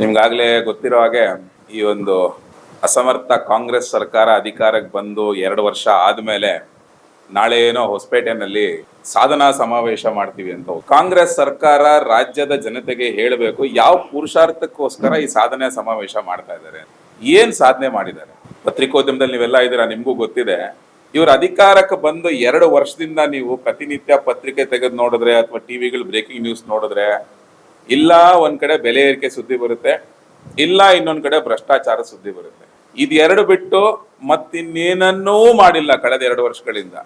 ನಿಮ್ಗಾಗ್ಲೇ ಗೊತ್ತಿರೋ ಹಾಗೆ ಈ ಒಂದು ಅಸಮರ್ಥ ಕಾಂಗ್ರೆಸ್ ಸರ್ಕಾರ ಅಧಿಕಾರಕ್ಕೆ ಬಂದು ಎರಡು ವರ್ಷ ಆದಮೇಲೆ ನಾಳೆ ಏನೋ ಹೊಸಪೇಟೆನಲ್ಲಿ ಸಾಧನಾ ಸಮಾವೇಶ ಮಾಡ್ತೀವಿ ಅಂತ ಕಾಂಗ್ರೆಸ್ ಸರ್ಕಾರ ರಾಜ್ಯದ ಜನತೆಗೆ ಹೇಳಬೇಕು, ಯಾವ ಪುರುಷಾರ್ಥಕ್ಕೋಸ್ಕರ ಈ ಸಾಧನೆ ಸಮಾವೇಶ ಮಾಡ್ತಾ ಇದ್ದಾರೆ? ಏನ್ ಸಾಧನೆ ಮಾಡಿದ್ದಾರೆ? ಪತ್ರಿಕೋದ್ಯಮದಲ್ಲಿ ನೀವೆಲ್ಲ ಇದ್ದೀರಾ, ನಿಮಗೂ ಗೊತ್ತಿದೆ. ಇವರು ಅಧಿಕಾರಕ್ಕೆ ಬಂದು ಎರಡು ವರ್ಷದಿಂದ ನೀವು ಪ್ರತಿನಿತ್ಯ ಪತ್ರಿಕೆ ತೆಗೆದು ನೋಡಿದ್ರೆ ಅಥವಾ ಟಿವಿಗಳು ಬ್ರೇಕಿಂಗ್ ನ್ಯೂಸ್ ನೋಡಿದ್ರೆ ಇಲ್ಲ ಒಂದ್ ಕಡೆ ಬೆಲೆ ಏರಿಕೆ ಸುದ್ದಿ ಬರುತ್ತೆ, ಇಲ್ಲ ಇನ್ನೊಂದ್ ಕಡೆ ಭ್ರಷ್ಟಾಚಾರ ಸುದ್ದಿ ಬರುತ್ತೆ. ಇದೆರಡು ಬಿಟ್ಟು ಮತ್ತಿನ್ನೇನನ್ನೂ ಮಾಡಿಲ್ಲ ಕಳೆದ ಎರಡು ವರ್ಷಗಳಿಂದ.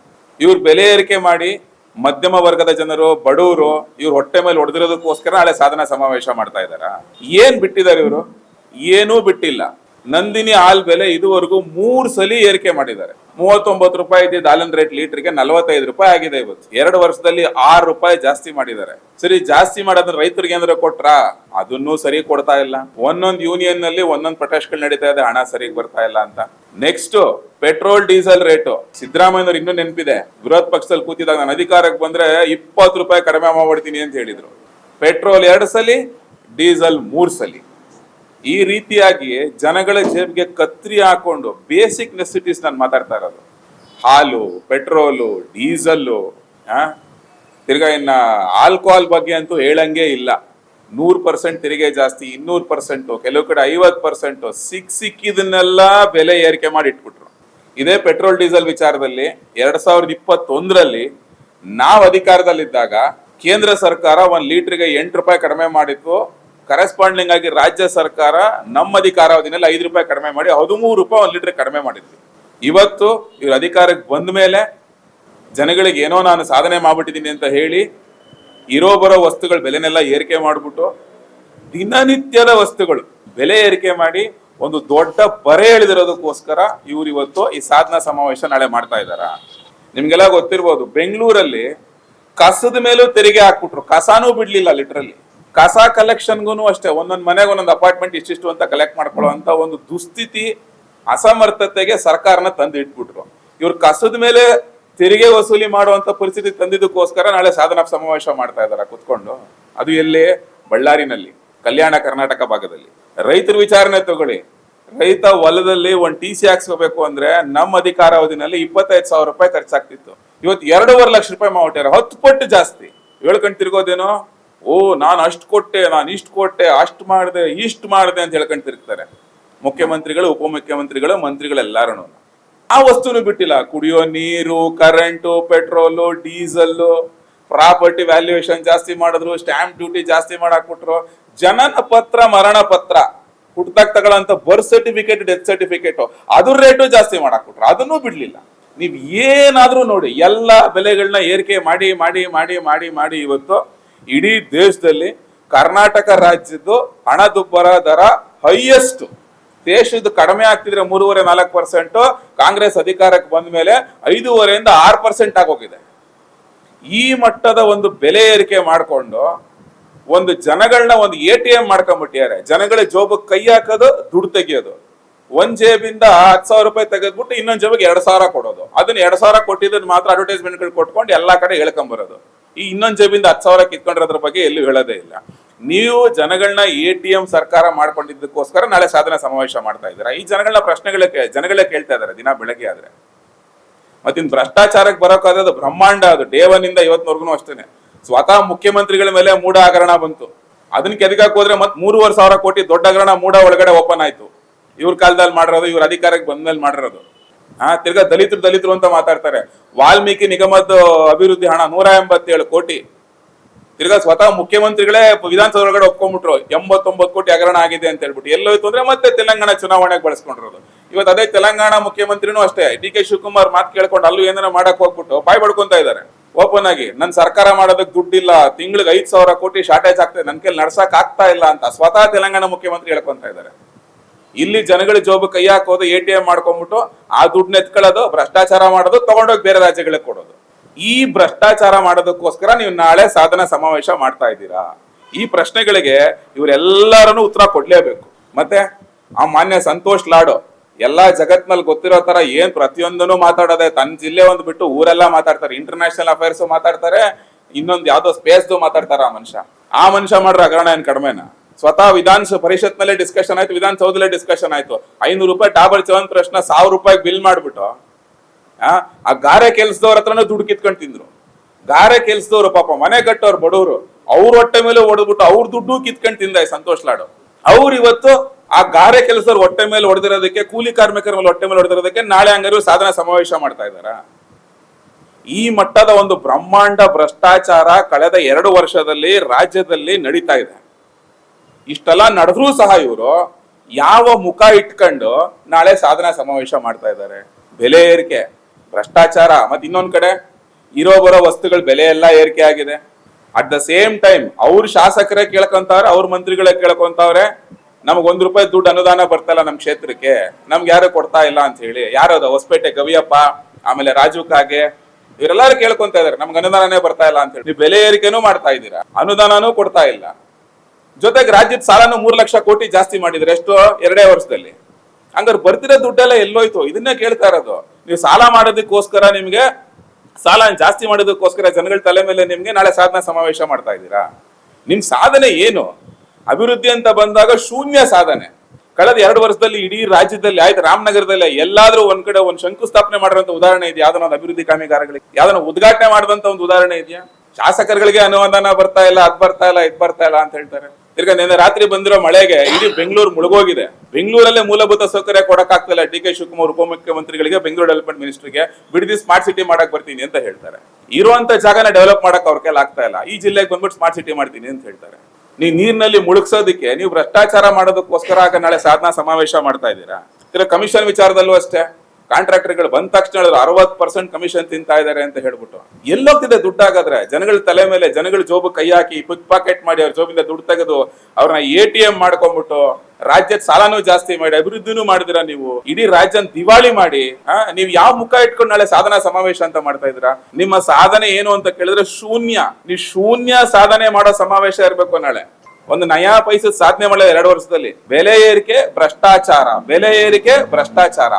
ಇವ್ರು ಬೆಲೆ ಏರಿಕೆ ಮಾಡಿ ಮಧ್ಯಮ ವರ್ಗದ ಜನರು, ಬಡವರು, ಇವ್ರು ಹೊಟ್ಟೆ ಮೇಲೆ ಹೊಡೆದಿರೋದಕ್ಕೋಸ್ಕರ ನಾಳೆ ಸಾಧನಾ ಸಮಾವೇಶ ಮಾಡ್ತಾ ಇದಾರ ಏನ್ ಬಿಟ್ಟಿದ್ದಾರೆ ಇವರು? ಏನೂ ಬಿಟ್ಟಿಲ್ಲ. ನಂದಿನಿ ಹಾಲ್ ಬೆಲೆ ಇದುವರೆಗೂ ಮೂರು ಸಲಿ ಏರಿಕೆ ಮಾಡಿದ್ದಾರೆ. ಮೂವತ್ತೊಂಬತ್ತು ರೂಪಾಯಿ ಇದ್ದಿದ್ದ ಹಾಲಿನ ರೇಟ್ ಲೀಟರ್ಗೆ ನಲವತ್ತೈದು ರೂಪಾಯಿ ಆಗಿದೆ ಇವತ್ತು. ಎರಡು ವರ್ಷದಲ್ಲಿ ಆರು ರೂಪಾಯಿ ಜಾಸ್ತಿ ಮಾಡಿದ್ದಾರೆ. ಸರಿ, ಜಾಸ್ತಿ ಮಾಡೋದನ್ನ ರೈತರಿಗೆ ಏನಾರ ಕೊಟ್ರ ಅದನ್ನೂ ಸರಿ ಕೊಡ್ತಾ ಇಲ್ಲ. ಒಂದೊಂದು ಯೂನಿಯನ್ನಲ್ಲಿ ಒಂದೊಂದು ಪ್ರೊಟೆಸ್ಟ್ಗಳು ನಡೀತಾ ಇದೆ, ಹಣ ಸರಿಗ್ ಬರ್ತಾ ಇಲ್ಲ ಅಂತ. ನೆಕ್ಸ್ಟ್ ಪೆಟ್ರೋಲ್ ಡೀಸೆಲ್ ರೇಟು ಸಿದ್ದರಾಮಯ್ಯವ್ರು ಇನ್ನೂ ನೆನಪಿದೆ. ವಿರೋಧ ಪಕ್ಷದಲ್ಲಿ ಕೂತಿದಾಗ ನಾನು ಅಧಿಕಾರಕ್ಕೆ ಬಂದ್ರೆ ಇಪ್ಪತ್ತು ರೂಪಾಯಿ ಕಡಿಮೆ ಮಾಡ್ಬಿಡ್ತೀನಿ ಅಂತ ಹೇಳಿದ್ರು. ಪೆಟ್ರೋಲ್ ಎರಡು ಸಲಿ ಡೀಸೆಲ್ ಮೂರು ಸಲಿ. ಈ ರೀತಿಯಾಗಿ ಜನಗಳ ಜೇಬಿಗೆ ಕತ್ರಿ ಹಾಕೊಂಡು ಬೇಸಿಕ್ ನೆಸಿಟೀಸ್ ನಾನು ಮಾತಾಡ್ತಾ ಇರೋದು. ಹಾಲು, ಪೆಟ್ರೋಲು, ಡೀಸಲ್ಲು ತಿರ್ಗಾ ಇನ್ನ ಆಲ್ಕೋಹಾಲ್ ಬಗ್ಗೆ ಅಂತೂ ಹೇಳಂಗೆ ಇಲ್ಲ. ನೂರು ಪರ್ಸೆಂಟ್ ತೆರಿಗೆ ಜಾಸ್ತಿ, ಇನ್ನೂರು ಪರ್ಸೆಂಟು, ಕೆಲವು ಕಡೆ ಐವತ್ತು ಪರ್ಸೆಂಟು, ಸಿಕ್ ಸಿಕ್ಕಿದನ್ನೆಲ್ಲ ಬೆಲೆ ಏರಿಕೆ ಮಾಡಿ ಇಟ್ಬಿಟ್ರು. ಇದೇ ಪೆಟ್ರೋಲ್, ಡೀಸೆಲ್ ವಿಚಾರದಲ್ಲಿ ಎರಡ್ ಸಾವಿರದ ಇಪ್ಪತ್ತೊಂದರಲ್ಲಿ ನಾವು ಅಧಿಕಾರದಲ್ಲಿದ್ದಾಗ ಕೇಂದ್ರ ಸರ್ಕಾರ ಒಂದು ಲೀಟ್ರಿಗೆ ಎಂಟು ರೂಪಾಯಿ ಕಡಿಮೆ ಮಾಡಿತ್ತು. ಕರೆಸ್ಪಾಂಡಿಂಗ್ ಆಗಿ ರಾಜ್ಯ ಸರ್ಕಾರ ನಮ್ಮ ಅಧಿಕಾರಾವಧಿನಲ್ಲಿ ಐದು ರೂಪಾಯಿ ಕಡಿಮೆ ಮಾಡಿ ಹದಿಮೂರು ರೂಪಾಯಿ ಒಂದು ಲೀಟರ್ ಕಡಿಮೆ ಮಾಡಿದ್ವಿ. ಇವತ್ತು ಇವ್ರ ಅಧಿಕಾರಕ್ಕೆ ಬಂದ ಮೇಲೆ ಜನಗಳಿಗೆ ಏನೋ ನಾನು ಸಾಧನೆ ಮಾಡ್ಬಿಟ್ಟಿದ್ದೀನಿ ಅಂತ ಹೇಳಿ ಇರೋ ಬರೋ ವಸ್ತುಗಳ ಬೆಲೆನೆಲ್ಲ ಏರಿಕೆ ಮಾಡಿಬಿಟ್ಟು ದಿನನಿತ್ಯದ ವಸ್ತುಗಳು ಬೆಲೆ ಏರಿಕೆ ಮಾಡಿ ಒಂದು ದೊಡ್ಡ ಬರೆ ಎಳೆದಿರೋದಕ್ಕೋಸ್ಕರ ಇವ್ರು ಇವತ್ತು ಈ ಸಾಧನಾ ಸಮಾವೇಶ ನಾಳೆ ಮಾಡ್ತಾ ಇದ್ದಾರಾ? ನಿಮ್ಗೆಲ್ಲ ಗೊತ್ತಿರ್ಬೋದು, ಬೆಂಗಳೂರಲ್ಲಿ ಕಸದ ಮೇಲೂ ತೆರಿಗೆ ಹಾಕ್ಬಿಟ್ರು. ಕಸಾನೂ ಬಿಡ್ಲಿಲ್ಲ ಲಿಟ್ರಲಿ ಕಸ ಕಲೆಕ್ಷನ್ಗೂ ಅಷ್ಟೇ, ಒಂದೊಂದು ಮನೆಗೆ ಒಂದೊಂದು ಅಪಾರ್ಟ್ಮೆಂಟ್ ಇಷ್ಟಿಷ್ಟು ಅಂತ ಕಲೆಕ್ಟ್ ಮಾಡ್ಕೊಳ್ಳುವಂತ ಒಂದು ದುಸ್ಥಿತಿ, ಅಸಮರ್ಥತೆಗೆ ಸರ್ಕಾರನ ತಂದು ಇಟ್ಬಿಟ್ರು ಇವ್ರು ಕಸದ ಮೇಲೆ ತೆರಿಗೆ ವಸೂಲಿ ಮಾಡುವಂತ ಪರಿಸ್ಥಿತಿ ತಂದಿದ್ದಕ್ಕೋಸ್ಕರ ನಾಳೆ ಸಾಧನಾ ಸಮಾವೇಶ ಮಾಡ್ತಾ ಇದ್ದಾರೆ ಕುತ್ಕೊಂಡು. ಅದು ಎಲ್ಲಿ? ಬಳ್ಳಾರಿನಲ್ಲಿ, ಕಲ್ಯಾಣ ಕರ್ನಾಟಕ ಭಾಗದಲ್ಲಿ. ರೈತರ ವಿಚಾರಣೆ ತಗೊಳ್ಳಿ. ರೈತ ಹೊಲದಲ್ಲಿ ಒಂದು ಟಿ ಸಿ ಹಾಕ್ಸ್ಕೋಬೇಕು ಅಂದ್ರೆ ನಮ್ಮ ಅಧಿಕಾರಾವಧಿನಲ್ಲಿ ಇಪ್ಪತ್ತೈದು ಸಾವಿರ ರೂಪಾಯಿ ಖರ್ಚಾಗ್ತಿತ್ತು. ಇವತ್ತು ಎರಡೂವರೆ ಲಕ್ಷ ರೂಪಾಯಿ ಮಾಡ್ಬಿಟ್ಟಾರೆ ಹತ್ತು ಪಟ್ಟು ಜಾಸ್ತಿ. ಹೇಳ್ಕೊಂಡ್ ತಿರ್ಗೋದೇನೋ? ಓ, ನಾನು ಅಷ್ಟು ಕೊಟ್ಟೆ, ನಾನು ಇಷ್ಟು ಕೊಟ್ಟೆ, ಅಷ್ಟು ಮಾಡಿದೆ, ಇಷ್ಟು ಮಾಡಿದೆ ಅಂತ ಹೇಳ್ಕೊಂಡ್ ತಿರುಗ್ತಾರೆ. ಮುಖ್ಯಮಂತ್ರಿಗಳು, ಉಪಮುಖ್ಯಮಂತ್ರಿಗಳು ಮಂತ್ರಿಗಳೆಲ್ಲಾರು ಆ ವಸ್ತುನು ಬಿಟ್ಟಿಲ್ಲ. ಕುಡಿಯೋ ನೀರು, current, petrol, diesel, property valuation ಜಾಸ್ತಿ ಮಾಡಿದ್ರು, ಸ್ಟ್ಯಾಂಪ್ ಡ್ಯೂಟಿ ಜಾಸ್ತಿ ಮಾಡಾಕ್ಬಿಟ್ರು. ಜನನ ಪತ್ರ, ಮರಣ ಪತ್ರ. ಹುಟ್ಟದಾಗ ತಗೊಳ್ಳೋಂಥ ಬರ್ತ್ ಸರ್ಟಿಫಿಕೇಟ್, ಡೆತ್ ಸರ್ಟಿಫಿಕೇಟ್. ಅದ್ರ ರೇಟು ಜಾಸ್ತಿ ಮಾಡಾಕ್ಬಿಟ್ರು. ಅದನ್ನೂ ಬಿಡ್ಲಿಲ್ಲ. ನೀವು ಏನಾದರೂ ನೋಡಿ, ಎಲ್ಲ ಬೆಲೆಗಳನ್ನ ಏರಿಕೆ ಮಾಡಿ ಮಾಡಿ ಮಾಡಿ ಮಾಡಿ ಮಾಡಿ ಇವತ್ತು ಇಡೀ ದೇಶದಲ್ಲಿ ಕರ್ನಾಟಕ ರಾಜ್ಯದ್ದು ಹಣದುಬ್ಬರ ದರ ಹೈಯೆಸ್ಟ್ ದೇಶದ ಕಡಿಮೆ ಆಗ್ತಿದ್ರೆ ಮೂರುವರೆ, ನಾಲ್ಕು ಪರ್ಸೆಂಟ್ ಕಾಂಗ್ರೆಸ್ ಅಧಿಕಾರಕ್ಕೆ ಬಂದ ಮೇಲೆ ಐದೂವರೆಯಿಂದ ಆರು ಪರ್ಸೆಂಟ್ ಆಗೋಗಿದೆ. ಈ ಮಟ್ಟದ ಒಂದು ಬೆಲೆ ಏರಿಕೆ ಮಾಡಿಕೊಂಡು ಒಂದು ಜನಗಳನ್ನ ಒಂದು ಎ ಟಿ ಎಂ ಮಾಡ್ಕೊಂಡ್ಬಿಟ್ಟಿದ್ದಾರೆ ಜನಗಳ ಜೋಬಕ್ಕೆ ಕೈ ಹಾಕೋದು, ದುಡ್ಡು ತೆಗಿಯೋದು. ಒಂದ್ ಜೇಬಿಂದ ಹತ್ತು ಸಾವಿರ ರೂಪಾಯಿ ತೆಗೆದ್ಬಿಟ್ಟು ಇನ್ನೊಂದು ಜೇಬಿಗೆ ಎರಡ್ ಸಾವಿರ ಕೊಡೋದು. ಅದನ್ನ ಎರಡು ಸಾವಿರ ಕೊಟ್ಟಿದ್ದನ್ನ ಮಾತ್ರ ಅಡ್ವರ್ಟೈಸ್ಮೆಂಟ್ಗಳು ಕೊಟ್ಕೊಂಡು ಎಲ್ಲಾ ಕಡೆ ಹೇಳ್ಕೊಂಬರೋದು ಈ ಇನ್ನೊಂದ್ ಜೇಬಿಂದ ಹತ್ತು ಸಾವಿರ ಕಿತ್ಕೊಂಡಿರೋದ್ರ ಬಗ್ಗೆ ಎಲ್ಲೂ ಹೇಳೋದೇ ಇಲ್ಲ. ನೀವು ಜನಗಳನ್ನ ಎ ಟಿ ಎಂ ಸರ್ಕಾರ ಮಾಡ್ಕೊಂಡಿದ್ದಕ್ಕೋಸ್ಕರ ನಾಳೆ ಸಾಧನ ಸಮಾವೇಶ ಮಾಡ್ತಾ ಇದ್ದೀರಾ? ಈ ಜನಗಳನ್ನ ಪ್ರಶ್ನೆಗಳ ಜನಗಳೇ ಕೇಳ್ತಾ ಇದಾರೆ ದಿನ ಬೆಳಗ್ಗೆ ಆದ್ರೆ. ಮತ್ತಿನ್ ಭ್ರಷ್ಟಾಚಾರಕ್ಕೆ ಬರೋಕಾದ್ರೆ ಅದು ಬ್ರಹ್ಮಾಂಡ, ಅದು ಡೇವನಿಂದ ಇವತ್ತಿನವರೆಗೂ ಅಷ್ಟೇನೆ. ಸ್ವತಃ ಮುಖ್ಯಮಂತ್ರಿಗಳ ಮೇಲೆ ಮೂಡ ಹಗರಣ ಬಂತು. ಅದನ್ನ ಕೆದಕಾಕ್ ಹೋದ್ರೆ ಮತ್ ಮೂರುವರೆ ಸಾವಿರ ಕೋಟಿ ದೊಡ್ಡ ಹಗರಣ ಮೂಡ ಒಳಗಡೆ ಓಪನ್ ಆಯ್ತು. ಇವ್ರ ಕಾಲದಲ್ಲಿ ಮಾಡಿರೋದು, ಇವ್ರ ಅಧಿಕಾರಕ್ಕೆ ಬಂದ್ಮೇಲೆ ಮಾಡಿರೋದು. ಹಾ, ತಿರ್ಗಾ ದಲಿತರು ದಲಿತರು ಅಂತ ಮಾತಾಡ್ತಾರೆ. ವಾಲ್ಮೀಕಿ ನಿಗಮದ ಅಭಿವೃದ್ಧಿ ಹಣ ನೂರ ಎಂಬತ್ತೇಳು ಕೋಟಿ. ತಿರ್ಗಾ ಸ್ವತಃ ಮುಖ್ಯಮಂತ್ರಿಗಳೇ ವಿಧಾನಸೌಧ ಒಳಗಡೆ ಒಪ್ಕೊಂಡ್ಬಿಟ್ರು, ಎಂಬತ್ತೊಂಬತ್ತು ಕೋಟಿ ಹಗರಣ ಆಗಿದೆ ಅಂತ ಹೇಳ್ಬಿಟ್ಟು. ಎಲ್ಲೋಯ್ತು ಅಂದ್ರೆ ಮತ್ತೆ ತೆಲಂಗಾಣ ಚುನಾವಣೆಗೆ ಬಳಸ್ಕೊಂಡಿರೋದು. ಇವತ್ತು ಅದೇ ತೆಲಂಗಾಣ ಮುಖ್ಯಮಂತ್ರಿನೂ ಅಷ್ಟೇ, ಡಿ ಕೆ ಶಿವಕುಮಾರ್ ಮಾತು ಕೇಳ್ಕೊಂಡು ಅಲ್ಲೂ ಏನಾರ ಮಾಡಕ್ ಹೋಗ್ಬಿಟ್ಟು ಬಾಯ್ ಬಡ್ಕೊಂತ ಇದಾರೆ ಓಪನ್ ಆಗಿ, ನನ್ ಸರ್ಕಾರ ಮಾಡೋದಕ್ಕೆ ದುಡ್ಡಿಲ್ಲ, ತಿಂಗಳಿಗೆ ಐದು ಸಾವಿರ ಕೋಟಿ ಶಾರ್ಟೇಜ್ ಆಗ್ತದೆ, ನನ್ ಕೈಲಿ ನಡ್ಸಕ್ ಆಗ್ತಾ ಇಲ್ಲ ಅಂತ ಸ್ವತಃ ತೆಲಂಗಾಣ ಮುಖ್ಯಮಂತ್ರಿ ಹೇಳ್ಕೊಂತ ಇದಾರೆ ಇಲ್ಲಿ ಜನಗಳ ಜೋಬ್ ಕೈ ಹಾಕೋದು ಎ ಟಿ ಎಂ ಮಾಡ್ಕೊಂಡ್ಬಿಟ್ಟು ಆ ದುಡ್ಡನ್ನ ಎತ್ಕೊಳ್ಳೋದು, ಭ್ರಷ್ಟಾಚಾರ ಮಾಡೋದು, ತಗೊಂಡೋಗಿ ಬೇರೆ ರಾಜ್ಯಗಳಿಗೆ ಕೊಡೋದು. ಈ ಭ್ರಷ್ಟಾಚಾರ ಮಾಡೋದಕ್ಕೋಸ್ಕರ ನೀವು ನಾಳೆ ಸಾಧನ ಸಮಾವೇಶ ಮಾಡ್ತಾ ಇದ್ದೀರಾ? ಈ ಪ್ರಶ್ನೆಗಳಿಗೆ ಇವರೆಲ್ಲರನ್ನು ಉತ್ತರ ಕೊಡ್ಲೇಬೇಕು. ಮತ್ತೆ ಆ ಮಾನ್ಯ ಸಂತೋಷ್ ಲಾಡು, ಎಲ್ಲಾ ಜಗತ್ನಲ್ಲಿ ಗೊತ್ತಿರೋ ತರ ಏನ್ ಪ್ರತಿಯೊಂದನ್ನು ಮಾತಾಡೋದೆ ತನ್ನ ಜಿಲ್ಲೆ ಒಂದು ಬಿಟ್ಟು ಊರೆಲ್ಲ ಮಾತಾಡ್ತಾರೆ ಇಂಟರ್ನ್ಯಾಷನಲ್ ಅಫೇರ್ಸ್ ಮಾತಾಡ್ತಾರೆ, ಇನ್ನೊಂದು ಯಾವ್ದೋ ಸ್ಪೇಸ್ದು ಮಾತಾಡ್ತಾರ ಆ ಮನುಷ್ಯ. ಆ ಮನುಷ್ಯ ಮಾಡ್ರ ಹಗರಣ ಏನ್ ಕಡಿಮೆನಾ? ಸ್ವತಃ ವಿಧಾನ ಮೇಲೆ ಡಿಸ್ಕಷನ್ ಆಯ್ತು, ವಿಧಾನಸೌಧದಲ್ಲೇ ಡಿಸ್ಕಷನ್ ಆಯ್ತು. ಐನೂರು ರೂಪಾಯಿ ಟಾಬರ್ ಚವನ್ ಪ್ರಶ್ನ ಸಾವಿರ ರೂಪಾಯಿ ಬಿಲ್ ಮಾಡ್ಬಿಟ್ಟು, ಆ ಗಾರೆ ಕೆಲ್ಸದವ್ರ ಹತ್ರನೂ ದುಡ್ಡು ಕಿತ್ಕೊಂಡ್ ತಿಂದ್ರು. ಗಾರೆ ಕೆಲ್ಸದವ್ರು ಪಾಪ ಮನೆ ಕಟ್ಟೋರು ಬಡವರು, ಅವ್ರ ಹೊಟ್ಟೆ ಮೇಲೆ ಹೊಡೆದ್ಬಿಟ್ಟು ಅವ್ರ ದುಡ್ಡು ಕಿತ್ಕೊಂಡ್ ತಿಂದ ಸಂತೋಷ್ ಲಾಡು. ಅವ್ರು ಇವತ್ತು ಆ ಗಾರೆ ಕೆಲಸದವ್ರ ಹೊಟ್ಟೆ ಮೇಲೆ ಹೊಡೆದಿರೋದಕ್ಕೆ, ಕೂಲಿ ಕಾರ್ಮಿಕರ ಮೇಲೆ ಹೊಟ್ಟೆ ಮೇಲೆ ಹೊಡೆದಿರೋದಕ್ಕೆ ನಾಳೆ ಹಂಗಾರು ಸಾಧನ ಸಮಾವೇಶ ಮಾಡ್ತಾ ಇದ್ದಾರ ಈ ಮಟ್ಟದ ಒಂದು ಬ್ರಹ್ಮಾಂಡ ಭ್ರಷ್ಟಾಚಾರ ಕಳೆದ ಎರಡು ವರ್ಷದಲ್ಲಿ ರಾಜ್ಯದಲ್ಲಿ ನಡೀತಾ ಇದೆ. ಇಷ್ಟೆಲ್ಲ ನಡೆದ್ರೂ ಸಹ ಇವರು ಯಾವ ಮುಖ ಇಟ್ಕೊಂಡು ನಾಳೆ ಸಾಧನಾ ಸಮಾವೇಶ ಮಾಡ್ತಾ ಇದ್ದಾರೆ. ಬೆಲೆ ಏರಿಕೆ, ಭ್ರಷ್ಟಾಚಾರ, ಮತ್ತೆ ಇನ್ನೊಂದ್ ಕಡೆ ಇರೋ ಬರೋ ವಸ್ತುಗಳ ಬೆಲೆ ಎಲ್ಲ ಏರಿಕೆ ಆಗಿದೆ. ಅಟ್ ದ ಸೇಮ್ ಟೈಮ್ ಅವ್ರ ಶಾಸಕರೇ ಕೇಳ್ಕೊಂತಾವ್ರೆ, ಅವ್ರ ಮಂತ್ರಿಗಳೇ ಕೇಳ್ಕೊಂತವ್ರೆ, ನಮ್ಗೆ ಒಂದ್ ರೂಪಾಯಿ ದುಡ್ಡು ಅನುದಾನ ಬರ್ತಲ್ಲ ನಮ್ ಕ್ಷೇತ್ರಕ್ಕೆ, ನಮ್ಗೆ ಯಾರು ಕೊಡ್ತಾ ಇಲ್ಲ ಅಂತ ಹೇಳಿ ಯಾರದ ಹೊಸಪೇಟೆ ಗವಿಯಪ್ಪ, ಆಮೇಲೆ ರಾಜು ಕಾಗೆ, ಇವರೆಲ್ಲರೂ ಕೇಳ್ಕೊಂತ ಇದಾರೆ, ನಮ್ಗೆ ಅನುದಾನನೇ ಬರ್ತಾ ಇಲ್ಲ ಅಂತ ಹೇಳಿ. ಬೆಲೆ ಏರಿಕೆನೂ ಮಾಡ್ತಾ ಇದ್ದೀರಾ, ಅನುದಾನನೂ ಕೊಡ್ತಾ ಇಲ್ಲ. ಜೊತೆಗೆ ರಾಜ್ಯದ ಸಾಲನು ಮೂರ್ ಲಕ್ಷ ಕೋಟಿ ಜಾಸ್ತಿ ಮಾಡಿದ್ರೆ ಎಷ್ಟು ಎರಡೇ ವರ್ಷದಲ್ಲಿ. ಹಂಗಾರೆ ಬರ್ತಿರೋ ದುಡ್ಡೆಲ್ಲ ಎಲ್ಲೋಯ್ತು. ಇದನ್ನೇ ಕೇಳ್ತಾ ಇರೋದು. ನೀವು ಸಾಲ ಮಾಡೋದಕ್ಕೋಸ್ಕರ ನಿಮ್ಗೆ ಸಾಲ ಜಾಸ್ತಿ ಮಾಡೋದಕ್ಕೋಸ್ಕರ ಜನಗಳ ತಲೆ ಮೇಲೆ ನಿಮ್ಗೆ ನಾಳೆ ಸಾಧನ ಸಮಾವೇಶ ಮಾಡ್ತಾ ಇದ್ದೀರಾ? ನಿಮ್ ಸಾಧನೆ ಏನು? ಅಭಿವೃದ್ಧಿ ಅಂತ ಬಂದಾಗ ಶೂನ್ಯ ಸಾಧನೆ. ಕಳೆದ ಎರಡು ವರ್ಷದಲ್ಲಿ ಇಡೀ ರಾಜ್ಯದಲ್ಲಿ ಆಯ್ತು, ರಾಮನಗರದಲ್ಲಿ ಎಲ್ಲಾದ್ರೂ ಒಂದ್ ಕಡೆ ಒಂದ್ ಶಂಕುಸ್ಥಾಪನೆ ಮಾಡಿರುವಂತ ಉದಾಹರಣೆ ಇದೆಯಾ? ಯಾವ್ದನ್ನ ಅಭಿವೃದ್ಧಿ ಕಾಮಗಾರಿಗಳಿಗೆ ಯಾವ್ದನ್ನ ಉದ್ಘಾಟನೆ ಮಾಡಿದಂತ ಒಂದು ಉದಾಹರಣೆ ಇದೆಯಾ? ಶಾಸಕರುಗಳಿಗೆ ಅನುದಾನ ಬರ್ತಾ ಇಲ್ಲ, ಅದ್ ಬರ್ತಾ ಇಲ್ಲ, ಇದ್ ಬರ್ತಾ ಇಲ್ಲ ಅಂತ ಹೇಳ್ತಾರೆ. ತಿರ್ಗಾ ನಿನ್ನೆ ರಾತ್ರಿ ಬಂದಿರೋ ಮಳೆಗೆ ಇಡೀ ಬೆಂಗಳೂರು ಮುಳುಗೋಗಿದೆ. ಬೆಂಗಳೂರಲ್ಲೇ ಮೂಲಭೂತ ಸೌಕರ್ಯ ಕೊಡಕ್ಕಾಗ್ತಿಲ್ಲ ಡಿ ಕೆ ಶಿವಕುಮಾರ್ ಉಪಮುಖ್ಯಮಂತ್ರಿಗಳಿಗೆ, ಬೆಂಗಳೂರು ಡೆವಲಪ್ಮೆಂಟ್ ಮಿನಿಸ್ಟರ್ಗೆ ಬಿಡದಿ ಸ್ಮಾರ್ಟ್ ಸಿಟಿ ಮಾಡಕ್ ಬರ್ತೀನಿ ಅಂತ ಹೇಳ್ತಾರೆ. ಇರುವಂತ ಜಾಗನ ಡೆವಲಪ್ ಮಾಡಕ್ ಅವ್ರ ಕೈಲಿ ಆಗ್ತಾ ಇಲ್ಲ. ಈ ಜಿಲ್ಲೆಗೆ ಬಂದ್ಬಿಟ್ಟು ಸ್ಮಾರ್ಟ್ ಸಿಟಿ ಮಾಡ್ತೀನಿ ಅಂತ ಹೇಳ್ತಾರೆ. ನೀವು ನೀರಿನಲ್ಲಿ ಮುಳುಗ್ಸೋದಕ್ಕೆ, ನೀವು ಭ್ರಷ್ಟಾಚಾರ ಮಾಡೋದಕ್ಕೋಸ್ಕರ ಆಗ ನಾಳೆ ಸಾಧನಾ ಸಮಾವೇಶ ಮಾಡ್ತಾ ಇದ್ದೀರಾ? ಕಮಿಷನ್ ವಿಚಾರದಲ್ಲೂ ಅಷ್ಟೇ. ಕಾಂಟ್ರಾಕ್ಟರ್ಗಳು ಬಂದ ತಕ್ಷಣ ಹೇಳಿದ್ರು ಅರವತ್ ಪರ್ಸೆಂಟ್ ಕಮಿಷನ್ ತಿಂತಾ ಇದ್ದಾರೆ ಅಂತ ಹೇಳ್ಬಿಟ್ಟು. ಎಲ್ಲೋಗ್ತಿದೆ ದುಡ್ಡಾಗಾದ್ರೆ. ಜನಗಳ ತಲೆ ಮೇಲೆ ಜನಗಳ ಜೋಬು ಕೈ ಹಾಕಿ ಪಿಕ್ ಪಾಕೆಟ್ ಮಾಡಿ ಅವ್ರ ಜೋಬಿಂದ ದುಡ್ಡು ತೆಗೆದು ಅವ್ರನ್ನ ಎ ಟಿ ಎಂ ಮಾಡ್ಕೊಂಡ್ಬಿಟ್ಟು ರಾಜ್ಯದ ಸಾಲನೂ ಜಾಸ್ತಿ ಮಾಡಿ, ಅಭಿವೃದ್ಧಿನೂ ಮಾಡಿದಿರಾ ನೀವು? ಇಡೀ ರಾಜ್ಯನ ದಿವಾಳಿ ಮಾಡಿ ನೀವು ಯಾವ ಮುಖ ಇಟ್ಕೊಂಡು ನಾಳೆ ಸಾಧನಾ ಸಮಾವೇಶ ಅಂತ ಮಾಡ್ತಾ ಇದ್ದೀರಾ? ನಿಮ್ಮ ಸಾಧನೆ ಏನು ಅಂತ ಕೇಳಿದ್ರೆ ಶೂನ್ಯ. ನೀವು ಶೂನ್ಯ ಸಾಧನೆ ಮಾಡೋ ಸಮಾವೇಶ ಇರಬೇಕು ನಾಳೆ. ಒಂದು ನಯಾ ಪೈಸೆ ಸಾಧನೆ ಮಾಡಿದ ಎರಡು ವರ್ಷದಲ್ಲಿ. ಬೆಲೆ ಏರಿಕೆ, ಭ್ರಷ್ಟಾಚಾರ. ಬೆಲೆ ಏರಿಕೆ, ಭ್ರಷ್ಟಾಚಾರ.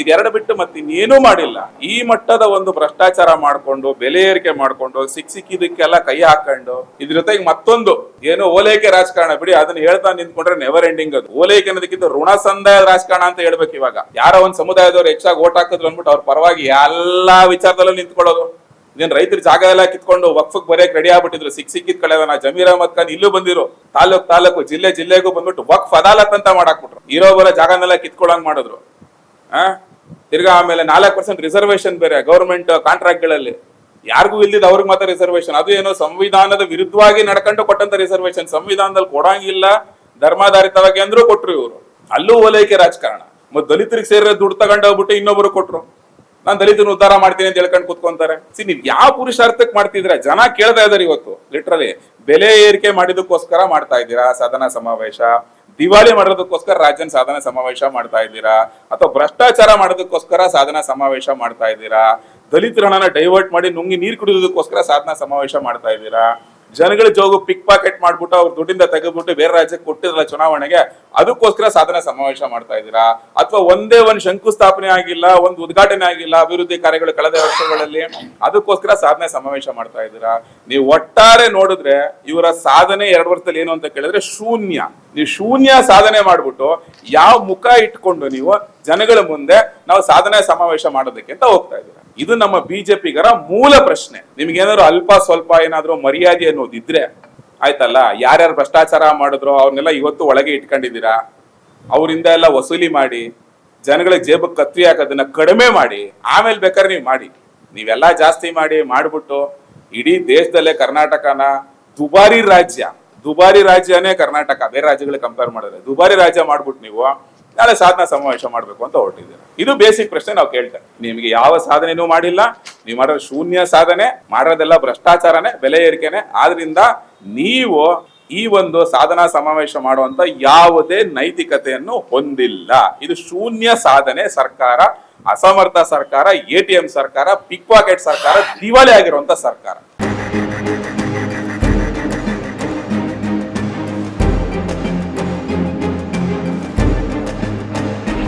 ಇದೆರಡು ಬಿಟ್ಟು ಮತ್ತೆ ಇನ್ನೇನೂ ಮಾಡಿಲ್ಲ. ಈ ಮಟ್ಟದ ಒಂದು ಭ್ರಷ್ಟಾಚಾರ ಮಾಡ್ಕೊಂಡು, ಬೆಲೆ ಏರಿಕೆ ಮಾಡಿಕೊಂಡು, ಸಿಕ್ ಸಿಕ್ಕಿದಕ್ಕೆಲ್ಲ ಕೈ ಹಾಕೊಂಡು, ಇದ್ರ ಜೊತೆಗೆ ಮತ್ತೊಂದು, ಏನು ಓಲೈಕೆ ರಾಜಕಾರಣ, ಬಿಡಿ, ಅದನ್ನ ಹೇಳ್ತಾ ನಿಂತ್ಕೊಂಡ್ರೆ ನೆವರ್ ಎಂಡಿಂಗ್ ಅದು. ಓಲೈಕೆ ಅನ್ನೋದಕ್ಕಿಂತ ಋಣ ಸಂದಾಯ ರಾಜಕಾರಣ ಅಂತ ಹೇಳ್ಬೇಕು ಇವಾಗ. ಯಾರೋ ಒಂದ್ ಸಮುದಾಯದವ್ರು ಹೆಚ್ಚಾಗಿ ಓಟ್ ಹಾಕಿದ್ರು ಅಂದ್ಬಿಟ್ಟು ಅವ್ರ ಪರವಾಗಿ ಎಲ್ಲಾ ವಿಚಾರದಲ್ಲೂ ನಿಂತ್ಕೊಳ್ಳೋದು. ನೀನ್ ರೈತರ ಜಾಗ ಎಲ್ಲ ಕಿತ್ಕೊಂಡು ವಕ್ಫಕ್ ಬರೆಯಕ್ ರೆಡಿ ಆಗ್ಬಿಟ್ಟಿದ್ರು. ಸಿಕ್ ಸಿಕ್ಕಿದ್ ಕಳೆದ ನಾ ಜಮೀರ್ ಅಹಮದ್ ಖಾನ್ ಇಲ್ಲೂ ಬಂದಿರು. ತಾಲೂಕ್ ತಾಲೂಕು ಜಿಲ್ಲೆ ಜಿಲ್ಲೆಗೂ ಬಂದ್ಬಿಟ್ಟು ವಕ್ಫ್ ಅದಾಲತ್ ಅಂತ ಮಾಡಾಕ್ಬಿಟ್ರು. ಇರೋ ಬರೋ ಜಾಗನೆಲ್ಲ ಕಿತ್ಕೊಳಂಗ್ ಮಾಡಿದ್ರು. ಆ? ತಿರ್ಗಾ ಆಮೇಲೆ ನಾಲ್ಕು ಪರ್ಸೆಂಟ್ ರಿಸರ್ವೇಶನ್ ಬೇರೆ ಗೌರ್ಮೆಂಟ್ ಕಾಂಟ್ರಾಕ್ಟ್ಗಳಲ್ಲಿ ಯಾರಿಗೂ ಇಲ್ದಿದ್ದು ಅವ್ರಿಗೆ ಮಾತ್ರ ರಿಸರ್ವೇಶನ್ ಅದು ಏನೋ ಸಂವಿಧಾನದ ವಿರುದ್ಧವಾಗಿ ನಡ್ಕೊಂಡು ಕೊಟ್ಟಂತ ರಿಸರ್ವೇಶನ್ ಸಂವಿಧಾನದಲ್ಲಿ ಕೊಡಂಗಿಲ್ಲ, ಧರ್ಮಾಧಾರಿತವಾಗಿ ಅಂದ್ರೂ ಕೊಟ್ರು ಇವರು. ಅಲ್ಲೂ ಓಲೈಕೆ ರಾಜಕಾರಣ. ಮತ್ ದಲಿತರಿಗೆ ಸೇರಿದ ದುಡ್ಡು ತಗೊಂಡೋಗ್ಬಿಟ್ಟು ಇನ್ನೊಬ್ರು ಕೊಟ್ರು. ನಾನು ದಲಿತನ ಉದ್ಧಾರ ಮಾಡ್ತೀನಿ ಅಂತ ಹೇಳ್ಕೊಂಡು ಕೂತ್ಕೊಂತಾರೆ. ಸಿ, ನೀವ್ ಯಾವ ಪುರುಷಾರ್ಥಕ್ಕೆ ಮಾಡ್ತಿದ್ರ ಜನ ಕೇಳ್ತಾ ಇದಾರೆ ಇವತ್ತು ಲಿಟ್ರಲಿ ಬೆಲೆ ಏರಿಕೆ ಮಾಡಿದಕ್ಕೋಸ್ಕರ ಮಾಡ್ತಾ ಇದ್ದೀರಾ, ಸದನ ಸಮಾವೇಶ? ದಿವಾಳಿ ಮಾಡೋದಕ್ಕೋಸ್ಕರ ರಾಜ್ಯನ ಸಾಧನ ಸಮಾವೇಶ ಮಾಡ್ತಾ ಇದ್ದೀರಾ? ಅಥವಾ ಭ್ರಷ್ಟಾಚಾರ ಮಾಡೋದಕ್ಕೋಸ್ಕರ ಸಾಧನ ಸಮಾವೇಶ ಮಾಡ್ತಾ ಇದ್ದೀರಾ? ದಲಿತರ ಹಣನ ಡೈವರ್ಟ್ ಮಾಡಿ ನುಂಗಿ ನೀರು ಕುಡಿಯೋದಕ್ಕೋಸ್ಕರ ಸಾಧನ ಸಮಾವೇಶ ಮಾಡ್ತಾ ಇದ್ದೀರಾ? ಜನಗಳ ಜೋಗ ಪಿಕ್ ಪಾಕೆಟ್ ಮಾಡ್ಬಿಟ್ಟು ಅವ್ರ ದುಡ್ಡಿಂದ ತೆಗೆದ್ಬಿಟ್ಟು ಬೇರೆ ರಾಜ್ಯಕ್ಕೆ ಕೊಟ್ಟಿರಲ್ಲ ಚುನಾವಣೆಗೆ, ಅದಕ್ಕೋಸ್ಕರ ಸಾಧನೆ ಸಮಾವೇಶ ಮಾಡ್ತಾ ಇದ್ದೀರಾ? ಅಥವಾ ಒಂದೇ ಒಂದು ಶಂಕುಸ್ಥಾಪನೆ ಆಗಿಲ್ಲ, ಒಂದು ಉದ್ಘಾಟನೆ ಆಗಿಲ್ಲ, ಅಭಿವೃದ್ಧಿ ಕಾರ್ಯಗಳು ಕಳೆದ ವರ್ಷಗಳಲ್ಲಿ, ಅದಕ್ಕೋಸ್ಕರ ಸಾಧನೆ ಸಮಾವೇಶ ಮಾಡ್ತಾ ಇದ್ದೀರಾ? ನೀವು ಒಟ್ಟಾರೆ ನೋಡಿದ್ರೆ ಇವರ ಸಾಧನೆ ಎರಡು ವರ್ಷದಲ್ಲಿ ಏನು ಅಂತ ಕೇಳಿದ್ರೆ ಶೂನ್ಯ. ನೀವು ಶೂನ್ಯ ಸಾಧನೆ ಮಾಡ್ಬಿಟ್ಟು ಯಾವ ಮುಖ ಇಟ್ಕೊಂಡು ನೀವು ಜನಗಳ ಮುಂದೆ ನಾವು ಸಾಧನೆ ಸಮಾವೇಶ ಮಾಡೋದಕ್ಕೆ ಅಂತ ಹೋಗ್ತಾ ಇದ್ದೀರಾ? ಇದು ನಮ್ಮ ಬಿಜೆಪಿಗರ ಮೂಲ ಪ್ರಶ್ನೆ. ನಿಮ್ಗೇನಾದ್ರು ಅಲ್ಪ ಸ್ವಲ್ಪ ಏನಾದ್ರು ಮರ್ಯಾದೆ ಅನ್ನೋದಿದ್ರೆ, ಆಯ್ತಲ್ಲ, ಯಾರ್ಯಾರು ಭ್ರಷ್ಟಾಚಾರ ಮಾಡಿದ್ರು, ಅವ್ರನ್ನೆಲ್ಲ ಇವತ್ತು ಒಳಗೆ ಇಟ್ಕೊಂಡಿದ್ದೀರಾ? ಅವರಿಂದ ಎಲ್ಲ ವಸೂಲಿ ಮಾಡಿ ಜನಗಳ ಜೇಬಕ್ಕೆ ಕತ್ತಿ ಹಾಕೋದನ್ನ ಕಡಿಮೆ ಮಾಡಿ, ಆಮೇಲೆ ಬೇಕಾದ್ರೆ ನೀವು ಮಾಡಿ. ನೀವೆಲ್ಲ ಜಾಸ್ತಿ ಮಾಡಿ, ಮಾಡ್ಬಿಟ್ಟು, ಇಡೀ ದೇಶದಲ್ಲೇ ಕರ್ನಾಟಕನ ದುಬಾರಿ ರಾಜ್ಯ, ದುಬಾರಿ ರಾಜ್ಯನೇ ಕರ್ನಾಟಕ, ಬೇರೆ ರಾಜ್ಯಗಳಿಗೆ ಕಂಪೇರ್ ಮಾಡಿದ್ರೆ, ದುಬಾರಿ ರಾಜ್ಯ ಮಾಡ್ಬಿಟ್ಟು ನೀವು ನಾಳೆ ಸಾಧನಾ ಸಮಾವೇಶ ಮಾಡಬೇಕು ಅಂತ ಹೊರಟಿದ್ದೀರಾ ಇದು ಬೇಸಿಕ್ ಪ್ರಶ್ನೆ ನಾವು ಕೇಳ್ತೇವೆ. ನಿಮಗೆ ಯಾವ ಸಾಧನೆನೂ ಮಾಡಿಲ್ಲ, ನೀವು ಮಾಡೋದು ಶೂನ್ಯ ಸಾಧನೆ ಮಾಡೋದೆಲ್ಲ ಭ್ರಷ್ಟಾಚಾರನೇ, ಬೆಲೆ ಏರಿಕೆನೆ, ಆದ್ರಿಂದ ನೀವು ಈ ಒಂದು ಸಾಧನಾ ಸಮಾವೇಶ ಮಾಡುವಂತ ಯಾವುದೇ ನೈತಿಕತೆಯನ್ನು ಹೊಂದಿಲ್ಲ. ಇದು ಶೂನ್ಯ ಸಾಧನೆ ಸರ್ಕಾರ, ಅಸಮರ್ಥ ಸರ್ಕಾರ, ಎ ಟಿ ಎಂ ಸರ್ಕಾರ ಪಿಕ್ ಪಾಕೆಟ್ ಸರ್ಕಾರ, ದಿವಾಳಿ ಆಗಿರುವಂತ ಸರ್ಕಾರ.